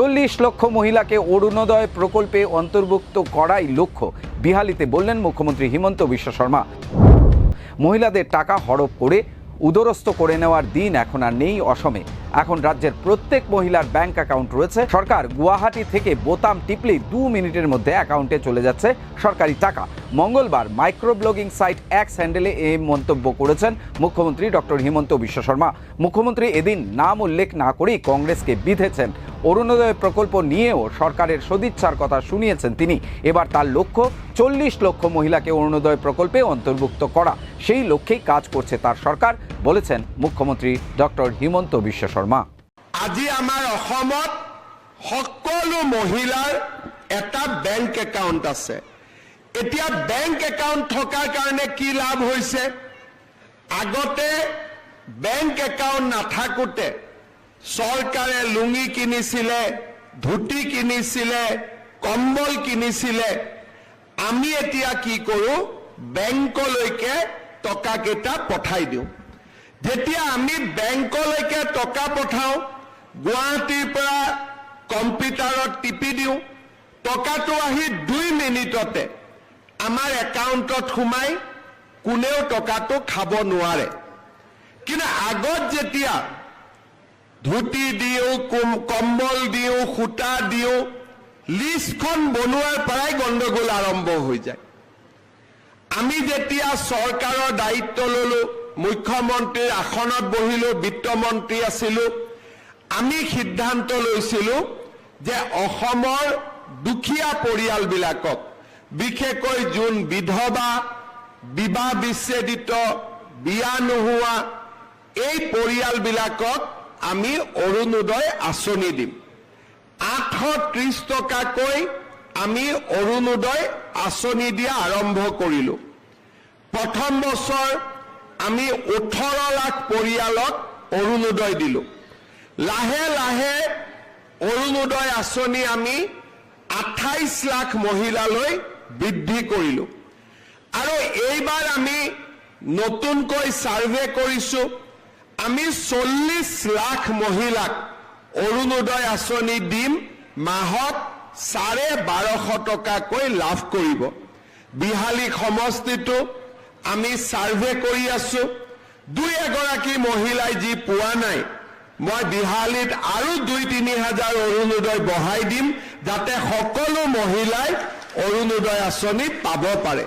চল্লিশ লক্ষ মহিলাকে অরুণোদয় প্রকল্পে অন্তর্ভুক্ত করাই লক্ষ্য। বিহালিতে বললেন মুখ্যমন্ত্রী হিমন্ত বিশ্ব শর্মা। মহিলাদের টাকা হড়প করে উদরস্থ করে নেওয়ার দিন এখন আর নেই অসমে। এখন রাজ্যের প্রত্যেক মহিলার ব্যাংক অ্যাকাউন্ট রয়েছে। সরকার গুয়াহাটি থেকে বোতাম টিপলেই দু মিনিটের মধ্যে অ্যাকাউন্টে চলে যাচ্ছে সরকারি টাকা। মঙ্গলবার মাইক্রো ব্লগিং সাইট এক্স হ্যান্ডেলে এই মন্তব্য করেছেন মুখ্যমন্ত্রী ডক্টর হিমন্ত বিশ্ব শর্মা। মুখ্যমন্ত্রী এদিন নাম উল্লেখ না করেই কংগ্রেসকে বিধেছেন। অরুণোদয় প্রকল্প নিয়েও সরকারের সদিচ্ছার কথা শুনিয়েছেন তিনি। এবার তার লক্ষ্য, চল্লিশ লক্ষ মহিলাকে অরুণোদয় প্রকল্পে অন্তর্ভুক্ত করা। সেই লক্ষ্যেই কাজ করছে তার সরকার। বলেছেন মুখ্যমন্ত্রী ডক্টর হিমন্ত বিশ্ব শর্মা। আজি আমাৰ অসমত সকলো মহিলাৰ এটা বেংক একাউণ্ট আছে। এতিয়া বেংক একাউণ্ট থকাৰ কাৰণে কি লাভ হৈছে? আগতে বেংক একাউণ্ট নাথাকোতে চৰকাৰে লুঙি কিনিছিলে, ধুতি কিনিছিলে, কম্বল কিনিছিলে, আমি এতিয়া কি কৰোঁ বেংকলৈকে টকাকেইটা পঠাই দিওঁ। যেতিয়া আমি বেংকলৈকে টকা পঠাওঁ, গুৱাহাটীৰ পৰা কম্পিউটাৰত টিপি দিওঁ, টকাটো আহি দুই মিনিটতে আমাৰ একাউণ্টত সোমাই কোনেও টকাটো খাব নোৱাৰে। কিন্তু আগত যেতিয়া ধুতি দিওঁ, কুম- কম্বল দিওঁ, সূতা দিওঁ, লিষ্টখন বনোৱাৰ পৰাই গণ্ডগোল আৰম্ভ হৈ যায়। আমি যেতিয়া চৰকাৰৰ দায়িত্ব ললো মুখ্যমন্ত্ৰীৰ আসনত বহিলো বিত্তমন্ত্ৰী আছিলো। আমি সিদ্ধান্ত লৈছিলো যে অসমৰ দুখীয়া পৰিয়ালবিলাকক, বিশেষকৈ যোন বিধৱা বিবাহ বিচ্ছেদিত বিয়া নোহোৱা, এই পৰিয়ালবিলাকক আমি অৰুণোদয় আঁচনি দিম। আঠশ ত্ৰিশ টকাকৈ আমি অৰুণোদয় আঁচনি দিয়া আৰম্ভ কৰিলো। প্ৰথম বছৰ আমি ওঠৰ লাখ পৰিয়ালক অৰুণোদয় দিলো। লাহে লাহে অৰুণোদয় আঁচনি আমি আঠাইছ লাখ মহিলালৈ বৃদ্ধি কৰিলো। আৰু এইবাৰ আমি নতুনকৈ ছাৰ্ভে কৰিছো। আমি চল্লিছ লাখ মহিলাক অৰুণোদয় আঁচনি দিম, মাহত চাৰে বাৰশ টকাকৈ লাভ কৰিব। বিহালী সমষ্টিটো আমি ছাৰ্ভে কৰি আছো। দুই এগৰাকী মহিলাই যি পোৱা নাই, মই বিহালীত আৰু দুই তিনি হাজাৰ অৰুণোদয় বঢ়াই দিম, যাতে সকলো মহিলাই অৰুণোদয় আঁচনি পাব পাৰে।